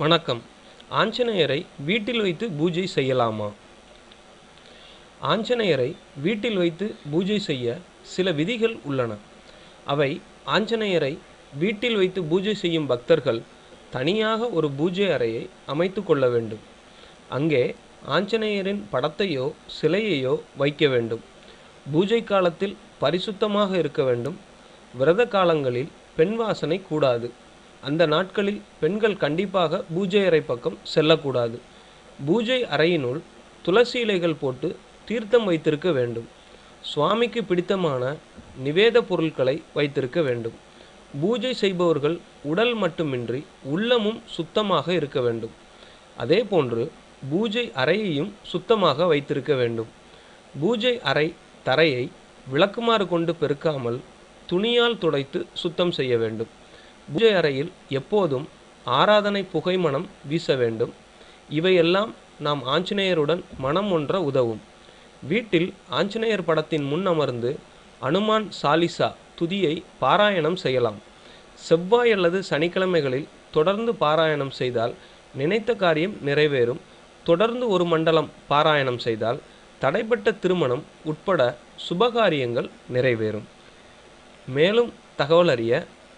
வணக்கம். ஆஞ்சநேயரை வீட்டில் வைத்து பூஜை செய்யலாமா? ஆஞ்சநேயரை வீட்டில் வைத்து பூஜை செய்ய சில விதிகள் உள்ளன. அவை ஆஞ்சநேயரை வீட்டில் வைத்து பூஜை செய்யும் பக்தர்கள் தனியாக ஒரு பூஜை அறையை அமைத்து கொள்ள வேண்டும். அங்கே ஆஞ்சநேயரின் படத்தையோ சிலையையோ வைக்க வேண்டும். பூஜை காலத்தில் பரிசுத்தமாக இருக்க வேண்டும். விரத காலங்களில் பெண் வாசனை கூடாது. அந்த நாட்களில் பெண்கள் கண்டிப்பாக பூஜை அறை பக்கம் செல்லக்கூடாது. பூஜை அறையினுள் துளசி இலைகள் போட்டு தீர்த்தம் வைத்திருக்க வேண்டும். சுவாமிக்கு பிடித்தமான நிவேத பொருட்களை வைத்திருக்க வேண்டும். பூஜை செய்பவர்கள் உடல் மட்டுமின்றி உள்ளமும் சுத்தமாக இருக்க வேண்டும். அதே போன்று பூஜை அறையையும் சுத்தமாக வைத்திருக்க வேண்டும். பூஜை அறை தரையை விளக்குமாறு கொண்டு பெருக்காமல் துணியால் துடைத்து சுத்தம் செய்ய வேண்டும். பூஜை அறையில் எப்போதும் ஆராதனை புகைமணம் வீச வேண்டும். இவையெல்லாம் நாம் ஆஞ்சநேயருடன் மனம் ஒன்ற உதவும். வீட்டில் ஆஞ்சநேயர் படத்தின் முன் அமர்ந்து அனுமான் சாலிசா துதியை பாராயணம் செய்யலாம். செவ்வாய் அல்லது சனிக்கிழமைகளில் தொடர்ந்து பாராயணம் செய்தால் நினைத்த காரியம் நிறைவேறும். தொடர்ந்து ஒரு மண்டலம் பாராயணம் செய்தால் தடைப்பட்ட திருமணம் உட்பட சுபகாரியங்கள் நிறைவேறும். மேலும் தகவல் அறிய